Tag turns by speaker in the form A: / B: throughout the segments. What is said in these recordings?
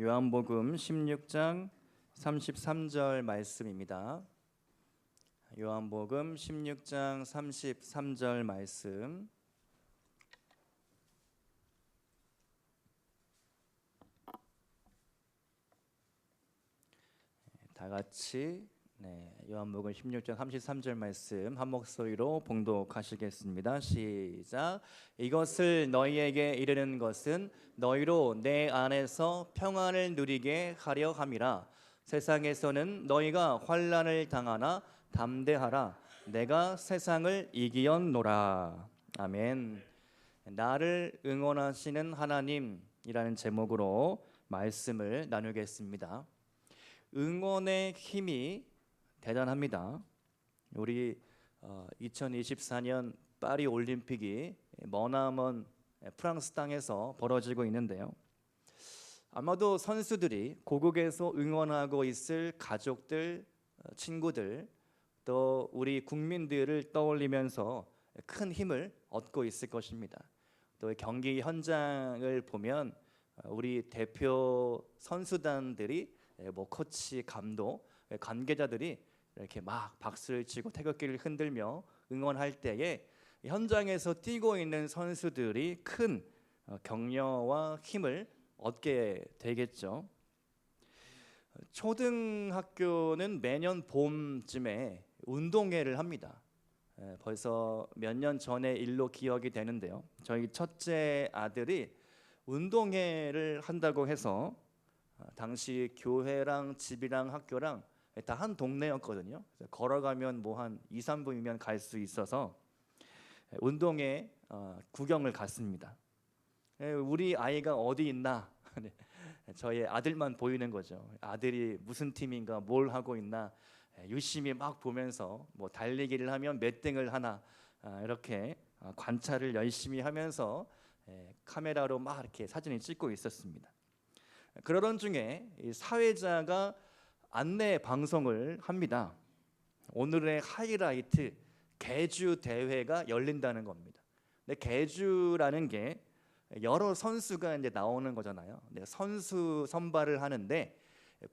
A: 요한복음 16장 33절 말씀입니다. 요한복음 16장 33절 말씀 다 같이 네, 요한복음 16장 33절 말씀 한 목소리로 봉독하시겠습니다. 시작. 이것을 너희에게 이르는 것은 너희로 내 안에서 평안을 누리게 하려 함이라. 세상에서는 너희가 환난을 당하나 담대하라. 내가 세상을 이기었노라. 아멘. 나를 응원하시는 하나님이라는 제목으로 말씀을 나누겠습니다. 응원의 힘이 대단합니다. 우리 2024년 파리 올림픽이 머나먼 프랑스 땅에서 벌어지고 있는데요. 아마도 선수들이 고국에서 응원하고 있을 가족들, 어, 친구들, 또 우리 국민들을 떠올리면서 큰 힘을 얻고 있을 것입니다. 또 경기 현장을 보면 어, 우리 대표 선수단들이 뭐 코치, 감독, 관계자들이 이렇게 막 박수를 치고 태극기를 흔들며 응원할 때에 현장에서 뛰고 있는 선수들이 큰 어, 격려와 힘을 얻게 되겠죠. 초등학교는 매년 봄쯤에 운동회를 합니다. 예, 벌써 몇 년 전의 일로 기억이 되는데요. 저희 첫째 아들이 운동회를 한다고 해서 어, 당시 교회랑 집이랑 학교랑 다 한 동네였거든요. 걸어가면 뭐 한 2, 3분이면 갈 수 있어서 운동회 어, 구경을 갔습니다. 예, 우리 아이가 어디 있나? 네, 저의 아들만 보이는 거죠. 아들이 무슨 팀인가, 뭘 하고 있나 예, 유심히 막 보면서 뭐 달리기를 하면 몇 등을 하나 아, 이렇게 아, 관찰을 열심히 하면서 예, 카메라로 막 이렇게 사진을 찍고 있었습니다. 그러던 중에 사회자가 안내 방송을 합니다. 오늘의 하이라이트 개주 대회가 열린다는 겁니다. 근데 개주라는 게 여러 선수가 이제 나오는 거잖아요. 선수 선발을 하는데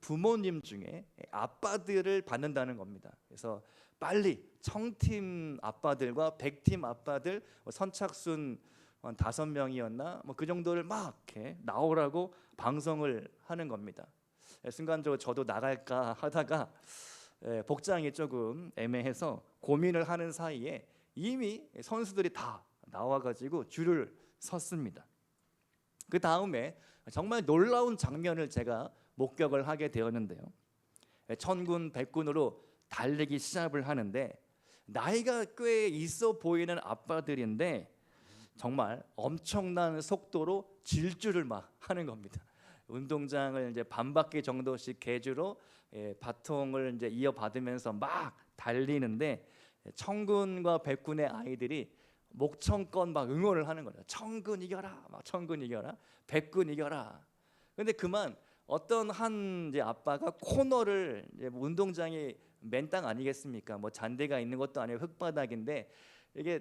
A: 부모님 중에 아빠들을 받는다는 겁니다. 그래서 빨리 청팀 아빠들과 백팀 아빠들 뭐 선착순 한 다섯 명이었나 뭐 그 정도를 막 이렇게 나오라고 방송을 하는 겁니다. 순간적으로 저도 나갈까 하다가 복장이 조금 애매해서 고민을 하는 사이에 이미 선수들이 다 나와가지고 줄을 섰습니다. 그 다음에 정말 놀라운 장면을 제가 목격을 하게 되었는데요. 천군 백군으로 달리기 시합을 하는데 나이가 꽤 있어 보이는 아빠들인데 정말 엄청난 속도로 질주를 막 하는 겁니다. 운동장을 이제 반 바퀴 정도씩 개주로 예, 바통을 이제 이어받으면서 막 달리는데 청군과 백군의 아이들이 목청껏 막 응원을 하는 거예요. 청군 이겨라, 막 청군 이겨라, 백군 이겨라. 근데 그만 어떤 한 이제 아빠가 코너를 이제 뭐 운동장이 맨 땅 아니겠습니까? 뭐 잔디가 있는 것도 아니고 흙바닥인데 이게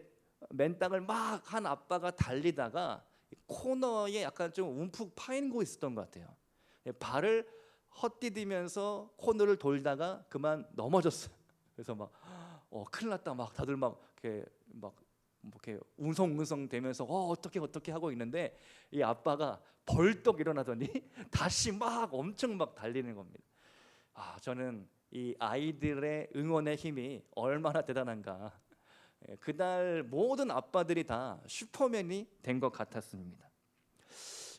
A: 맨 땅을 막 한 아빠가 달리다가 코너에 약간 좀 움푹 파인 곳 있었던 것 같아요. 발을 헛디디면서 코너를 돌다가 그만 넘어졌어요. 그래서 막 어, 큰일 났다 막 다들 막 이렇게 막 이렇게 웅성웅성 되면서 어 어떻게 어떻게 하고 있는데 이 아빠가 벌떡 일어나더니 다시 막 엄청 막 달리는 겁니다. 아 저는 이 아이들의 응원의 힘이 얼마나 대단한가. 예, 그날 모든 아빠들이 다 슈퍼맨이 된 것 같았습니다.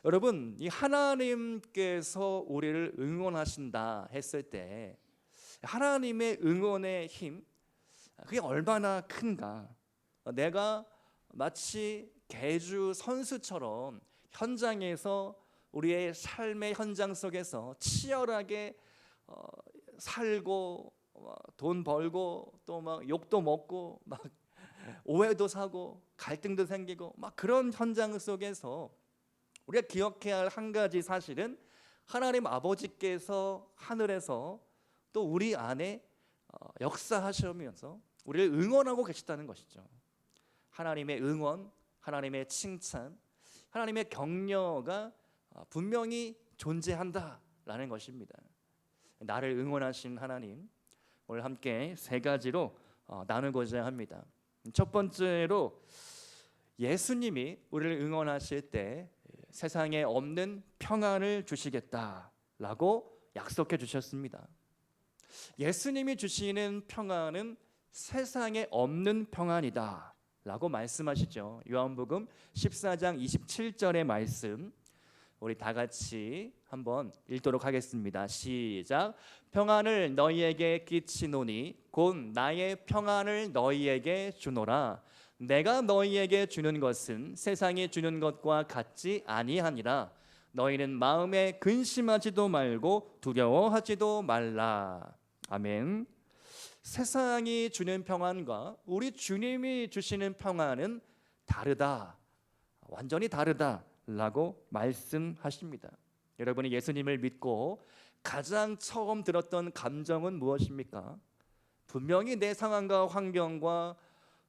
A: 여러분, 이 하나님께서 우리를 응원하신다 했을 때 하나님의 응원의 힘 그게 얼마나 큰가? 내가 마치 개주 선수처럼 현장에서 우리의 삶의 현장 속에서 치열하게 어, 살고 돈 벌고 또 막 욕도 먹고 막 오해도 사고 갈등도 생기고 막 그런 현장 속에서 우리가 기억해야 할 한 가지 사실은 하나님 아버지께서 하늘에서 또 우리 안에 어, 역사하시면서 우리를 응원하고 계시다는 것이죠. 하나님의 응원, 하나님의 칭찬, 하나님의 격려가 어, 분명히 존재한다라는 것입니다. 나를 응원하신 하나님 오늘 함께 세 가지로 어, 나누고자 합니다. 첫 번째로 예수님이 우리를 응원하실 때 세상에 없는 평안을 주시겠다라고 약속해 주셨습니다. 예수님이 주시는 평안은 세상에 없는 평안이다라고 말씀하시죠. 요한복음 14장 27절의 말씀 우리 다 같이 한번 읽도록 하겠습니다. 시작. 평안을 너희에게 끼치노니 곧 나의 평안을 너희에게 주노라. 내가 너희에게 주는 것은 세상이 주는 것과 같지 아니하니라. 너희는 마음에 근심하지도 말고 두려워하지도 말라. 아멘. 세상이 주는 평안과 우리 주님이 주시는 평안은 다르다. 완전히 다르다라고 말씀하십니다. 여러분이 예수님을 믿고 가장 처음 들었던 감정은 무엇입니까? 분명히 내 상황과 환경과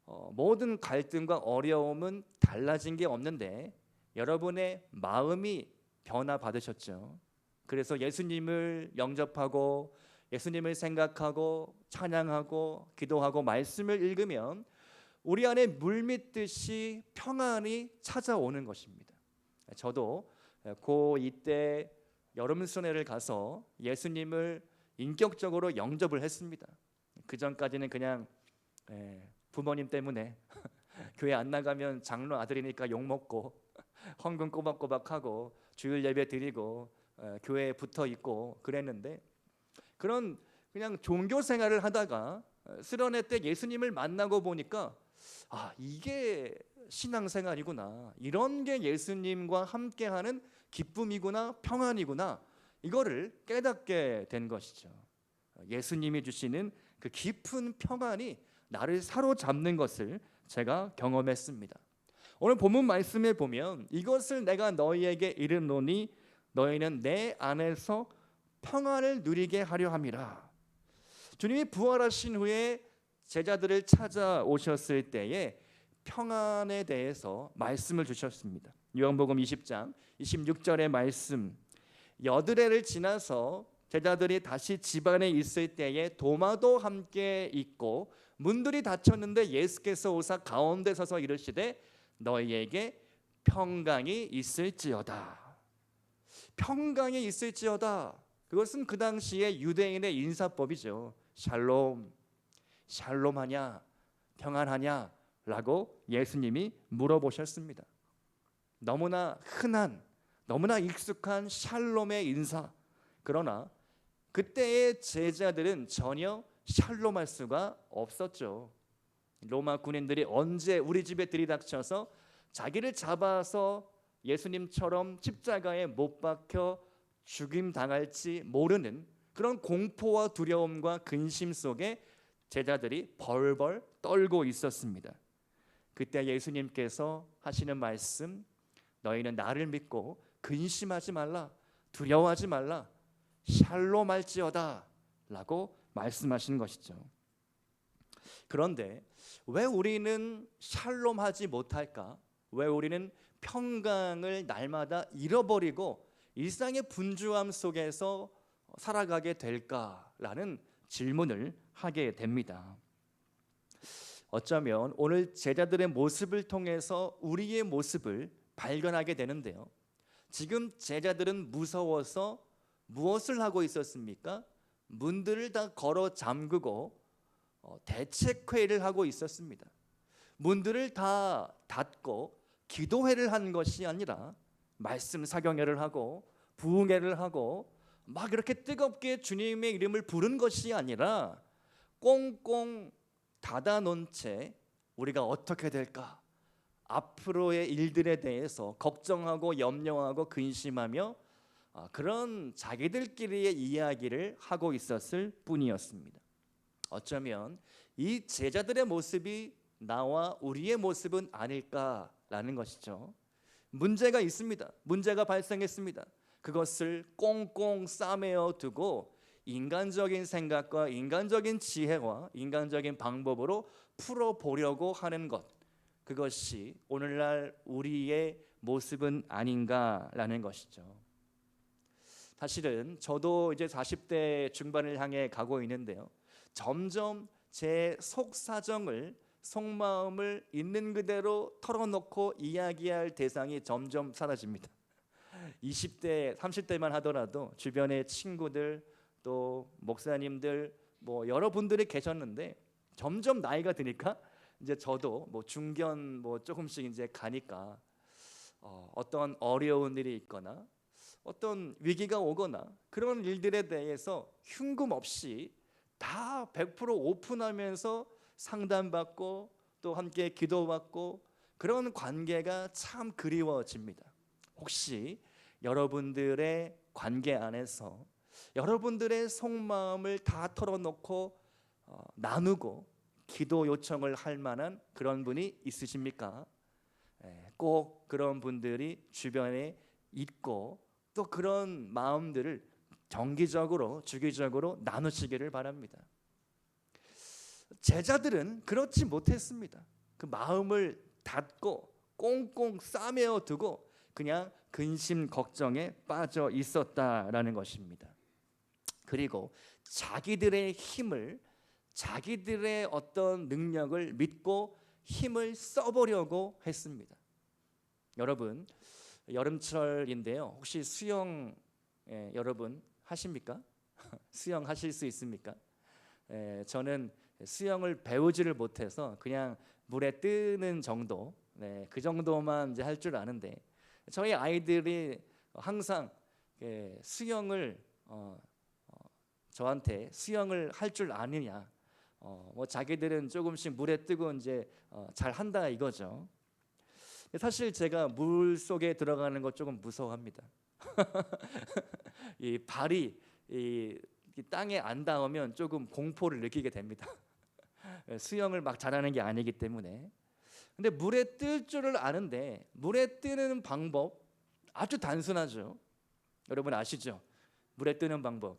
A: 어, 모든 갈등과 어려움은 달라진 게 없는데 여러분의 마음이 변화 받으셨죠. 그래서 예수님을 영접하고 예수님을 생각하고 찬양하고 기도하고 말씀을 읽으면 우리 안에 물밀듯이 평안이 찾아오는 것입니다. 저도 고2 때 여름 순회를 가서 예수님을 인격적으로 영접을 했습니다. 그 전까지는 그냥 예, 부모님 때문에 교회 안 나가면 장로 아들이니까 욕 먹고 헌금 꼬박꼬박하고 주일 예배 드리고 예, 교회에 붙어 있고 그랬는데 그런 그냥 종교 생활을 하다가 수련회 때 예수님을 만나고 보니까 아 이게 신앙생활이구나 이런 게 예수님과 함께하는 기쁨이구나 평안이구나 이거를 깨닫게 된 것이죠. 예수님이 주시는 그 깊은 평안이 나를 사로잡는 것을 제가 경험했습니다. 오늘 본문 말씀에 보면 이것을 내가 너희에게 이르노니 너희는 내 안에서 평안을 누리게 하려 함이라. 주님이 부활하신 후에 제자들을 찾아오셨을 때에 평안에 대해서 말씀을 주셨습니다. 요한복음 20장 26절의 말씀. 여드레를 지나서 제자들이 다시 집안에 있을 때에 도마도 함께 있고 문들이 닫혔는데 예수께서 오사 가운데 서서 이르시되 너희에게 평강이 있을지어다. 평강이 있을지어다. 그것은 그 당시에 유대인의 인사법이죠. 샬롬, 샬롬하냐, 평안하냐라고 예수님이 물어보셨습니다. 너무나 흔한, 너무나 익숙한 샬롬의 인사. 그러나 그때의 제자들은 전혀 샬롬할 수가 없었죠. 로마 군인들이 언제 우리 집에 들이닥쳐서 자기를 잡아서 예수님처럼 십자가에 못 박혀 죽임 당할지 모르는 그런 공포와 두려움과 근심 속에 제자들이 벌벌 떨고 있었습니다. 그때 예수님께서 하시는 말씀 너희는 나를 믿고 근심하지 말라 두려워하지 말라 샬롬 할지어다 라고 말씀하시는 것이죠. 그런데 왜 우리는 샬롬하지 못할까? 왜 우리는 평강을 날마다 잃어버리고 일상의 분주함 속에서 살아가게 될까라는 질문을 하게 됩니다. 어쩌면 오늘 제자들의 모습을 통해서 우리의 모습을 발견하게 되는데요. 지금 제자들은 무서워서 무엇을 하고 있었습니까? 문들을 다 걸어 잠그고 어, 대책회의를 하고 있었습니다. 문들을 다 닫고 기도회를 한 것이 아니라 말씀 사경회를 하고 부흥회를 하고 막 이렇게 뜨겁게 주님의 이름을 부른 것이 아니라 꽁꽁 닫아 놓은 채 우리가 어떻게 될까? 앞으로의 일들에 대해서 걱정하고 염려하고 근심하며 아, 그런 자기들끼리의 이야기를 하고 있었을 뿐이었습니다. 어쩌면 이 제자들의 모습이 나와 우리의 모습은 아닐까라는 것이죠. 문제가 있습니다. 문제가 발생했습니다. 그것을 꽁꽁 싸매어 두고 인간적인 생각과 인간적인 지혜와 인간적인 방법으로 풀어 보려고 하는 것. 그것이 오늘날 우리의 모습은 아닌가라는 것이죠. 사실은 저도 이제 40대 중반을 향해 가고 있는데요. 점점 제 속 사정을 속마음을 있는 그대로 털어놓고 이야기할 대상이 점점 사라집니다. 20대, 30대만 하더라도 주변의 친구들 또 목사님들 뭐 여러분들이 계셨는데 점점 나이가 드니까 이제 저도 뭐 중견 뭐 조금씩 이제 가니까 어, 어떤 어려운 일이 있거나 어떤 위기가 오거나 그런 일들에 대해서 흉금 없이 다 100% 오픈하면서 상담받고 또 함께 기도받고 그런 관계가 참 그리워집니다. 혹시 여러분들의 관계 안에서 여러분들의 속마음을 다 털어놓고 어, 나누고 기도 요청을 할 만한 그런 분이 있으십니까? 예, 꼭 그런 분들이 주변에 있고 또 그런 마음들을 정기적으로 주기적으로 나누시기를 바랍니다. 제자들은 그렇지 못했습니다. 그 마음을 닫고 꽁꽁 싸매어 두고 그냥 근심 걱정에 빠져 있었다라는 것입니다. 그리고 자기들의 힘을 자기들의 어떤 능력을 믿고 힘을 써보려고 했습니다. 여러분 여름철인데요. 혹시 수영 예, 여러분 하십니까? 수영 하실 수 있습니까? 예, 저는 수영을 배우지를 못해서 그냥 물에 뜨는 정도, 네, 그 정도만 이제 할 줄 아는데 저희 아이들이 항상 예, 수영을 어, 어, 저한테 수영을 할 줄 아느냐, 어, 뭐 자기들은 조금씩 물에 뜨고 이제 어, 잘 한다 이거죠. 사실 제가 물 속에 들어가는 거 조금 무서워합니다. 이 발이 이, 이 땅에 안 닿으면 조금 공포를 느끼게 됩니다. 수영을 막 잘하는 게 아니기 때문에. 근데 물에 뜰 줄을 아는데 물에 뜨는 방법 아주 단순하죠. 여러분 아시죠? 물에 뜨는 방법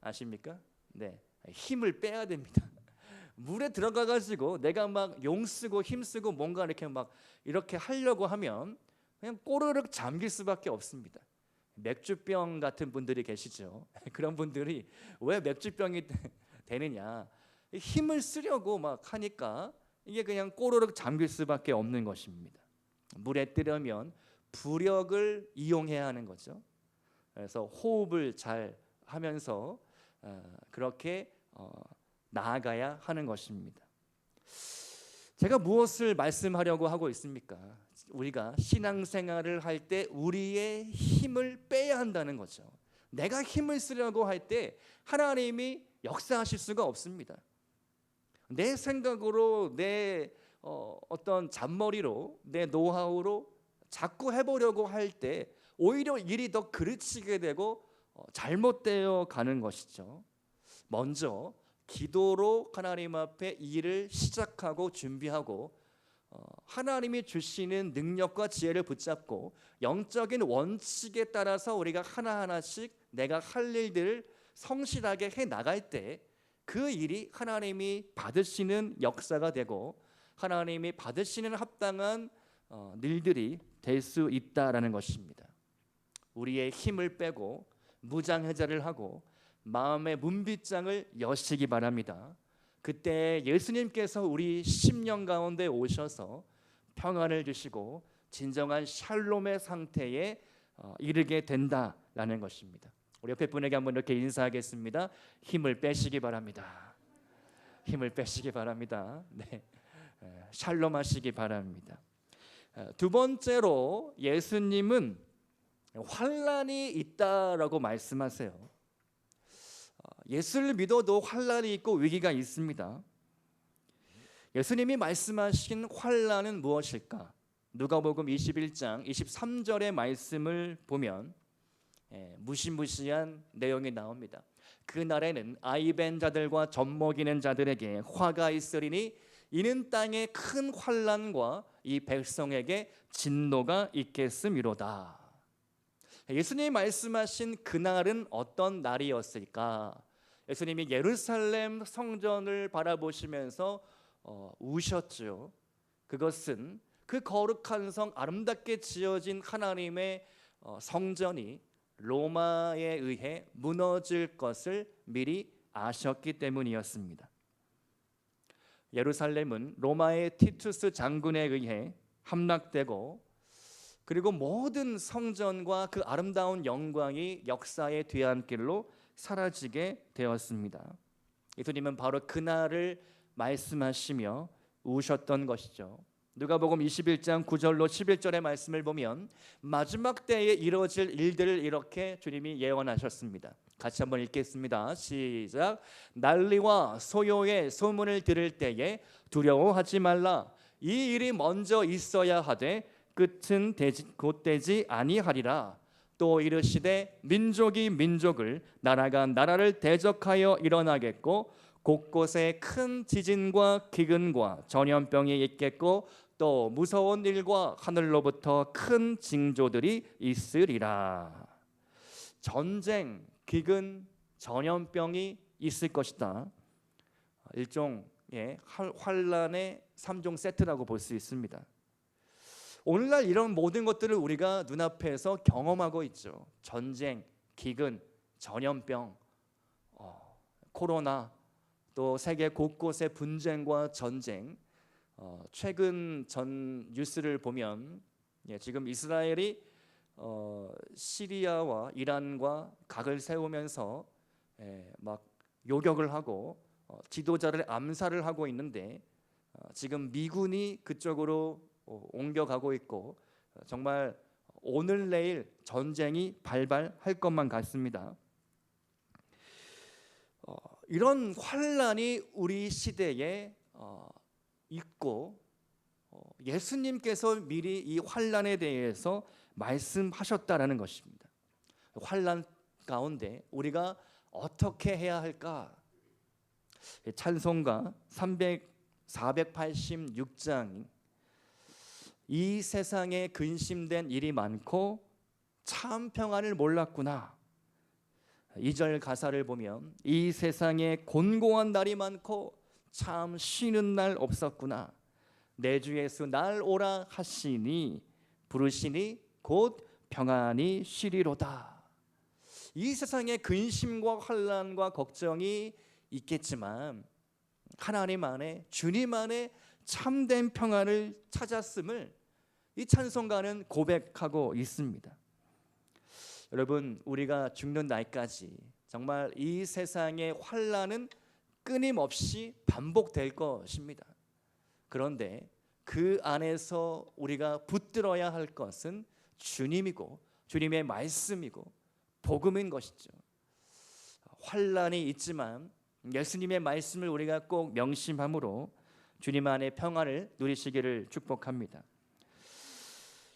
A: 아십니까? 네, 힘을 빼야 됩니다. 물에 들어가 가지고 내가 막 용 쓰고 힘 쓰고 뭔가 이렇게 막 이렇게 하려고 하면 그냥 꼬르륵 잠길 수밖에 없습니다. 맥주병 같은 분들이 계시죠. 그런 분들이 왜 맥주병이 되느냐? 힘을 쓰려고 막 하니까 이게 그냥 꼬르륵 잠길 수밖에 없는 것입니다. 물에 뜨려면 부력을 이용해야 하는 거죠. 그래서 호흡을 잘 하면서 어, 그렇게 어, 나아가야 하는 것입니다. 제가 무엇을 말씀하려고 하고 있습니까? 우리가 신앙생활을 할 때 우리의 힘을 빼야 한다는 거죠. 내가 힘을 쓰려고 할 때 하나님이 역사하실 수가 없습니다. 내 생각으로 내 어, 어떤 잔머리로 내 노하우로 자꾸 해보려고 할 때 오히려 일이 더 그르치게 되고 어, 잘못되어 가는 것이죠. 먼저 기도로 하나님 앞에 일을 시작하고 준비하고 어, 하나님이 주시는 능력과 지혜를 붙잡고 영적인 원칙에 따라서 우리가 하나하나씩 내가 할 일들을 성실하게 해 나갈 때 그 일이 하나님이 받으시는 역사가 되고 하나님이 받으시는 합당한 어, 일들이 될 수 있다라는 것입니다. 우리의 힘을 빼고 무장해제를 하고 마음의 문빗장을 여시기 바랍니다. 그때 예수님께서 우리 심령 가운데 오셔서 평안을 주시고 진정한 샬롬의 상태에 어, 이르게 된다라는 것입니다. 우리 옆에 분에게 한번 이렇게 인사하겠습니다. 힘을 빼시기 바랍니다. 힘을 빼시기 바랍니다. 네, 샬롬 하시기 바랍니다. 두 번째로 예수님은 환란이 있다라고 말씀하세요. 어, 예수를 믿어도 환란이 있고 위기가 있습니다. 예수님이 말씀하신 환란은 무엇일까? 누가복음 21장 23절의 말씀을 보면 예, 무시무시한 내용이 나옵니다. 그 날에는 아이벤 자들과 젖먹이는 자들에게 화가 있으리니 이는 땅에 큰 환란과 이 백성에게 진노가 있겠음이로다. 예수님이 말씀하신 그날은 어떤 날이었을까? 예수님이 예루살렘 성전을 바라보시면서 어, 우셨죠. 그것은 그 거룩한 성 아름답게 지어진 하나님의 어, 성전이 로마에 의해 무너질 것을 미리 아셨기 때문이었습니다. 예루살렘은 로마의 티투스 장군에 의해 함락되고 그리고 모든 성전과 그 아름다운 영광이 역사의 뒤안길로 사라지게 되었습니다. 예수님은 바로 그날을 말씀하시며 우셨던 것이죠. 누가복음 21장 9절로 11절의 말씀을 보면 마지막 때에 이루어질 일들을 이렇게 주님이 예언하셨습니다. 같이 한번 읽겠습니다. 시작. 난리와 소요의 소문을 들을 때에 두려워하지 말라. 이 일이 먼저 있어야 하되 끝은 되지, 곧 되지 아니하리라. 또 이르시되 민족이 민족을 나라가 나라를 대적하여 일어나겠고 곳곳에 큰 지진과 기근과 전염병이 있겠고 또 무서운 일과 하늘로부터 큰 징조들이 있으리라. 전쟁, 기근, 전염병이 있을 것이다. 일종의 환란의 3종 세트라고 볼 수 있습니다. 오늘날 이런 모든 것들을 우리가 눈앞에서 경험하고 있죠. 전쟁, 기근, 전염병, 어, 코로나, 또 세계 곳곳의 분쟁과 전쟁. 어, 최근 전 뉴스를 보면 예, 지금 이스라엘이 어, 시리아와 이란과 각을 세우면서 예, 막 요격을 하고 어, 지도자를 암살을 하고 있는데 어, 지금 미군이 그쪽으로 어, 옮겨가고 있고 어, 정말 오늘 내일 전쟁이 발발할 것만 같습니다. 어, 이런 환란이 우리 시대에 어, 있고 어, 예수님께서 미리 이 환란에 대해서 말씀하셨다라는 것입니다. 환란 가운데 우리가 어떻게 해야 할까? 찬송가 300 486장 이 세상에 근심된 일이 많고 참 평안을 몰랐구나. 2절 가사를 보면 이 세상에 곤고한 날이 많고 참 쉬는 날 없었구나. 내 주 예수 날 오라 하시니 부르시니 곧 평안히 쉬리로다. 이 세상에 근심과 환란과 걱정이 있겠지만 하나님 안에 주님 안에 참된 평안을 찾았음을 이 찬송가는 고백하고 있습니다. 여러분 우리가 죽는 날까지 정말 이 세상의 환란은 끊임없이 반복될 것입니다. 그런데 그 안에서 우리가 붙들어야 할 것은 주님이고 주님의 말씀이고 복음인 것이죠. 환란이 있지만 예수님의 말씀을 우리가 꼭 명심함으로 주님 안에 평안을 누리시기를 축복합니다.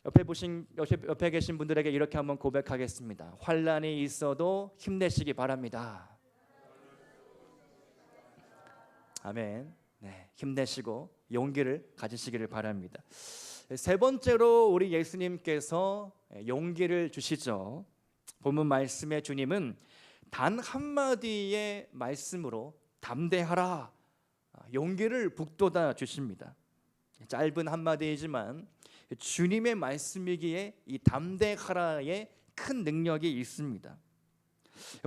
A: 옆에 보신 옆에 계신 분들에게 이렇게 한번 고백하겠습니다. 환란이 있어도 힘내시기 바랍니다. 아멘. 네, 힘내시고 용기를 가지시기를 바랍니다. 세 번째로 우리 예수님께서 용기를 주시죠. 본문 말씀의 주님은 단 한마디의 말씀으로 담대하라 용기를 북돋아 주십니다. 짧은 한마디이지만 주님의 말씀이기에 이 담대하라에 큰 능력이 있습니다.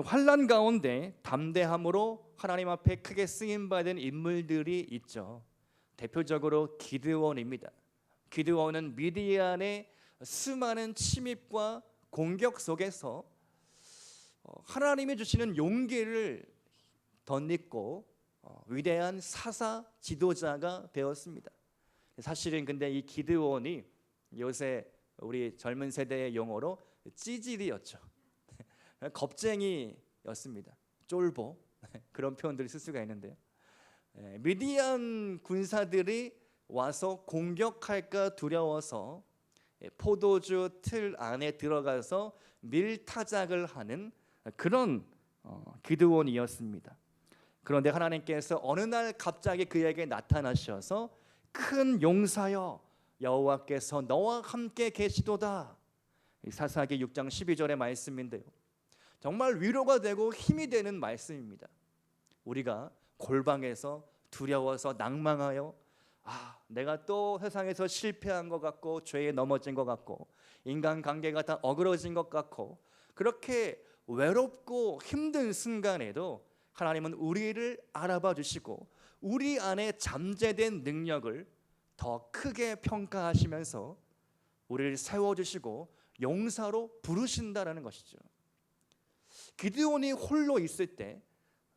A: 환란 가운데 담대함으로 하나님 앞에 크게 쓰임 받은 인물들이 있죠. 대표적으로 기드원입니다. 기드원은 미디안의 수많은 침입과 공격 속에서 어, 하나님이 주시는 용기를 덧입고 어, 위대한 사사 지도자가 되었습니다. 사실은 근데 이 기드온이 요새 우리 젊은 세대의 용어로 찌질이었죠. 겁쟁이였습니다. 쫄보 그런 표현들을 쓸 수가 있는데요. 예, 미디안 군사들이 와서 공격할까 두려워서 예, 포도주 틀 안에 들어가서 밀타작을 하는 그런 어, 기드온이었습니다. 그런데 하나님께서 어느 날 갑자기 그에게 나타나셔서 큰 용사여 여호와께서 너와 함께 계시도다. 사사기 6장 12절의 말씀인데요. 정말 위로가 되고 힘이 되는 말씀입니다. 우리가 골방에서 두려워서 낭망하여 아, 내가 또 세상에서 실패한 것 같고 죄에 넘어진 것 같고 인간 관계가 다 어그러진 것 같고 그렇게 외롭고 힘든 순간에도 하나님은 우리를 알아봐 주시고 우리 안에 잠재된 능력을 더 크게 평가하시면서 우리를 세워 주시고 용사로 부르신다라는 것이죠. 기드온이 홀로 있을 때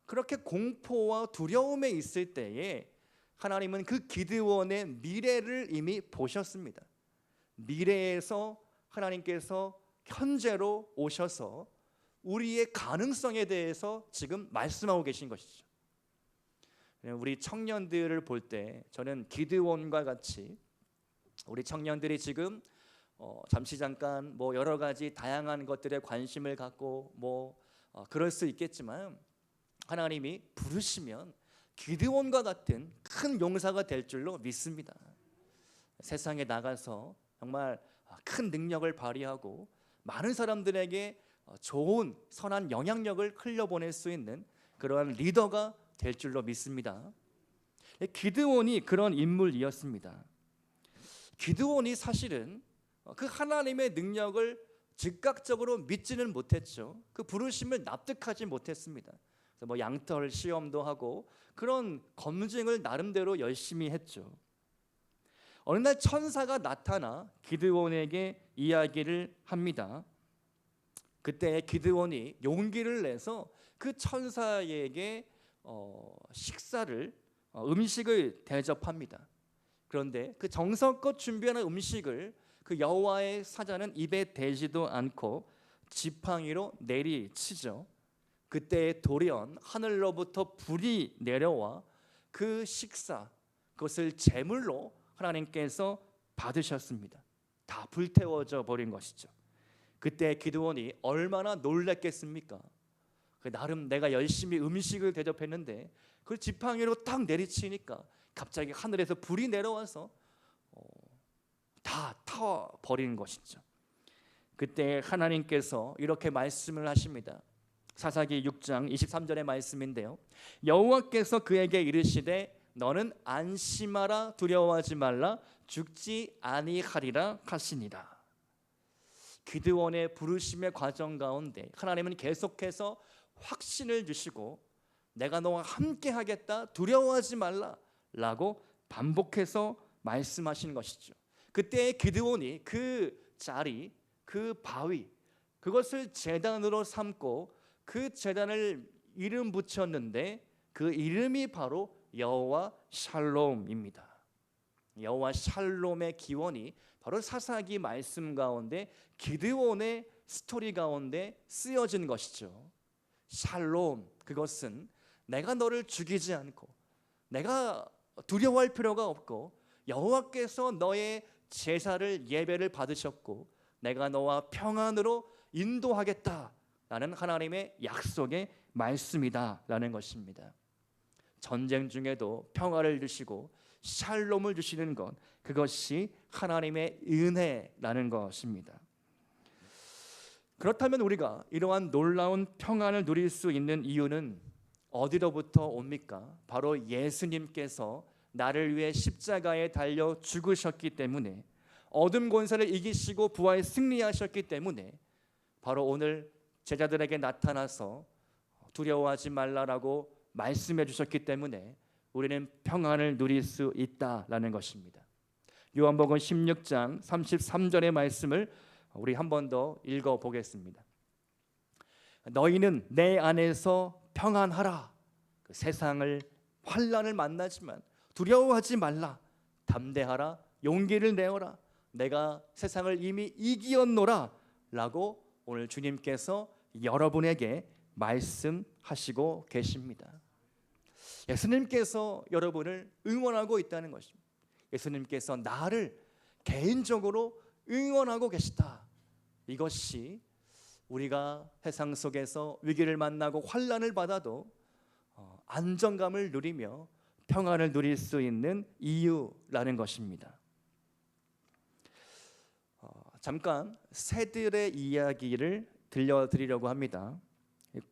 A: 그렇게 공포와 두려움에 있을 때에 하나님은 그 기드온의 미래를 이미 보셨습니다. 미래에서 하나님께서 현재로 오셔서 우리의 가능성에 대해서 지금 말씀하고 계신 것이죠. 우리 청년들을 볼 때 저는 기드온과 같이 우리 청년들이 지금 어, 잠시 잠깐 뭐 여러 가지 다양한 것들에 관심을 갖고 뭐 어, 그럴 수 있겠지만 하나님이 부르시면 기드온과 같은 큰 용사가 될 줄로 믿습니다. 세상에 나가서 정말 큰 능력을 발휘하고 많은 사람들에게 어, 좋은 선한 영향력을 흘려보낼 수 있는 그러한 리더가 될 줄로 믿습니다. 기드온이 그런 인물이었습니다. 기드온이 사실은 어, 그 하나님의 능력을 즉각적으로 믿지는 못했죠. 그 부르심을 납득하지 못했습니다. 그래서 뭐 양털 시험도 하고 그런 검증을 나름대로 열심히 했죠. 어느 날 천사가 나타나 기드온에게 이야기를 합니다. 그때 기드온이 용기를 내서 그 천사에게 어, 식사를 어, 음식을 대접합니다. 그런데 그 정성껏 준비하는 음식을 그 여호와의 사자는 입에 대지도 않고 지팡이로 내리치죠. 그때 돌연 하늘로부터 불이 내려와 그 식사 그것을 제물로 하나님께서 받으셨습니다. 다 불태워져 버린 것이죠. 그때 기드온이 얼마나 놀랐겠습니까? 그 나름 내가 열심히 음식을 대접했는데 그 지팡이로 딱 내리치니까 갑자기 하늘에서 불이 내려와서 어, 다 버리는 것이죠. 그때 하나님께서 이렇게 말씀을 하십니다. 사사기 6장 23절의 말씀인데요. 여호와께서 그에게 이르시되 너는 안심하라 두려워하지 말라 죽지 아니하리라 하시니라. 기드원의 부르심의 과정 가운데 하나님은 계속해서 확신을 주시고 내가 너와 함께 하겠다 두려워하지 말라라고 반복해서 말씀하시는 것이죠. 그때 기드온이 그 자리 그 바위 그것을 재단으로 삼고 그 재단을 이름 붙였는데 그 이름이 바로 여호와 샬롬입니다. 여호와 샬롬의 기원이 바로 사사기 말씀 가운데 기드온의 스토리 가운데 쓰여진 것이죠. 샬롬 그것은 내가 너를 죽이지 않고 내가 두려워할 필요가 없고 여호와께서 너의 제사를 예배를 받으셨고 내가 너와 평안으로 인도하겠다라는 하나님의 약속의 말씀이다라는 것입니다. 전쟁 중에도 평화를 주시고 샬롬을 주시는 것 그것이 하나님의 은혜라는 것입니다. 그렇다면 우리가 이러한 놀라운 평안을 누릴 수 있는 이유는 어디로부터 옵니까? 바로 예수님께서 나를 위해 십자가에 달려 죽으셨기 때문에 어둠 권세를 이기시고 부활 승리하셨기 때문에 바로 오늘 제자들에게 나타나서 두려워하지 말라라고 말씀해 주셨기 때문에 우리는 평안을 누릴 수 있다라는 것입니다. 요한복음 16장 33절의 말씀을 우리 한 번 더 읽어 보겠습니다. 너희는 내 안에서 평안하라. 그 세상을 환란을 만나지만 두려워하지 말라. 담대하라. 용기를 내어라. 내가 세상을 이미 이기었노라 라고 오늘 주님께서 여러분에게 말씀하시고 계십니다. 예수님께서 여러분을 응원하고 있다는 것입니다. 예수님께서 나를 개인적으로 응원하고 계시다. 이것이 우리가 세상 속에서 위기를 만나고 환란을 받아도 어, 안정감을 누리며 평안을 누릴 수 있는 이유라는 것입니다. 어, 잠깐 새들의 이야기를 들려드리려고 합니다.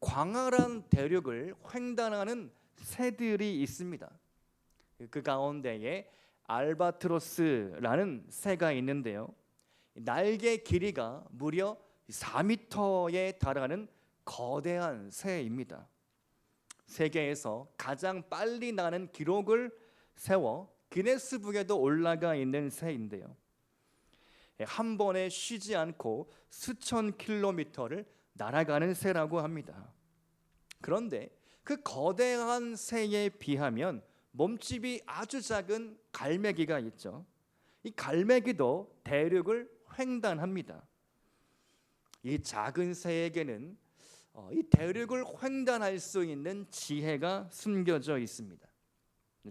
A: 광활한 대륙을 횡단하는 새들이 있습니다. 그 가운데에 알바트로스라는 새가 있는데요. 날개 길이가 무려 4m에 달하는 거대한 새입니다. 세계에서 가장 빨리 나는 기록을 세워 기네스북에도 올라가 있는 새인데요. 예, 한 번에 쉬지 않고 수천 킬로미터를 날아가는 새라고 합니다. 그런데 그 거대한 새에 비하면 몸집이 아주 작은 갈매기가 있죠. 이 갈매기도 대륙을 횡단합니다. 이 작은 새에게는 어, 이 대륙을 횡단할 수 있는 지혜가 숨겨져 있습니다.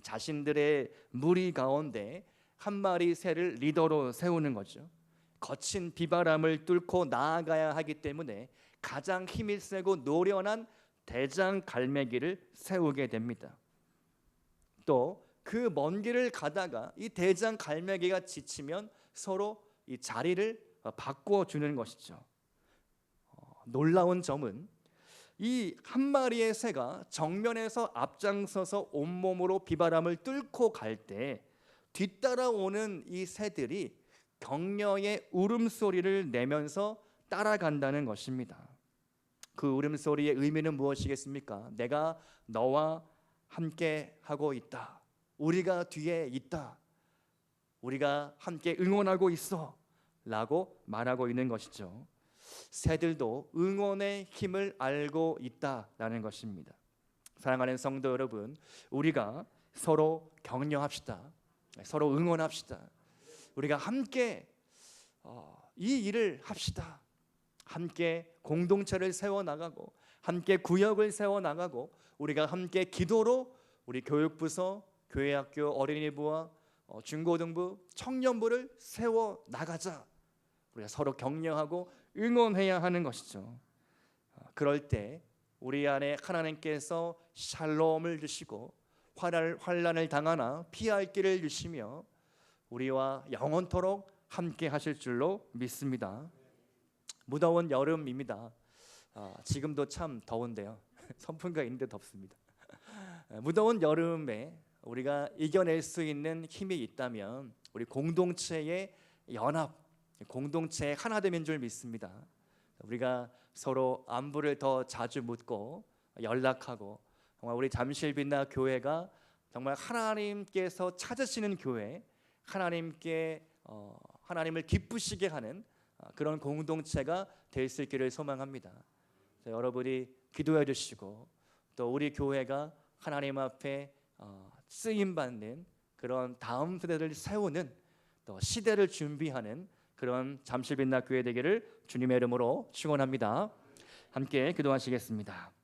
A: 자신들의 무리 가운데 한 마리 새를 리더로 세우는 거죠. 거친 비바람을 뚫고 나아가야 하기 때문에 가장 힘이 세고 노련한 대장 갈매기를 세우게 됩니다. 또 그 먼 길을 가다가 이 대장 갈매기가 지치면 서로 이 자리를 어, 바꿔 주는 것이죠. 어, 놀라운 점은 이 한 마리의 새가 정면에서 앞장서서 온몸으로 비바람을 뚫고 갈 때 뒤따라오는 이 새들이 격려의 울음소리를 내면서 따라간다는 것입니다. 그 울음소리의 의미는 무엇이겠습니까? 내가 너와 함께 하고 있다. 우리가 뒤에 있다. 우리가 함께 응원하고 있어. 라고 말하고 있는 것이죠. 새들도 응원의 힘을 알고 있다라는 것입니다. 사랑하는 성도 여러분, 우리가 서로 격려합시다. 서로 응원합시다. 우리가 함께 어, 이 일을 합시다. 함께 공동체를 세워 나가고 함께 구역을 세워 나가고 우리가 함께 기도로 우리 교육부서, 교회학교, 어린이부와 어, 중고등부, 청년부를 세워 나가자. 우리가 서로 격려하고 응원해야 하는 것이죠. 어, 그럴 때 우리 안에 하나님께서 샬롬을 주시고 환란, 환란을 당하나 피할 길을 주시며 우리와 영원토록 함께 하실 줄로 믿습니다. 무더운 여름입니다. 아, 지금도 참 더운데요. 선풍기가 있는데 덥습니다. 무더운 여름에 우리가 이겨낼 수 있는 힘이 있다면 우리 공동체의 연합, 공동체 하나 되면 줄 믿습니다. 우리가 서로 안부를 더 자주 묻고 연락하고 정말 우리 잠실빛나 교회가 정말 하나님께서 찾으시는 교회, 하나님께 어, 하나님을 기쁘시게 하는 어, 그런 공동체가 될 수 있기를 소망합니다. 여러분이 기도해 주시고 또 우리 교회가 하나님 앞에 어, 쓰임 받는 그런 다음 세대를 세우는 또 시대를 준비하는 그런 잠실빛나 교회 되기를 주님의 이름으로 축원합니다. 함께 기도하시겠습니다.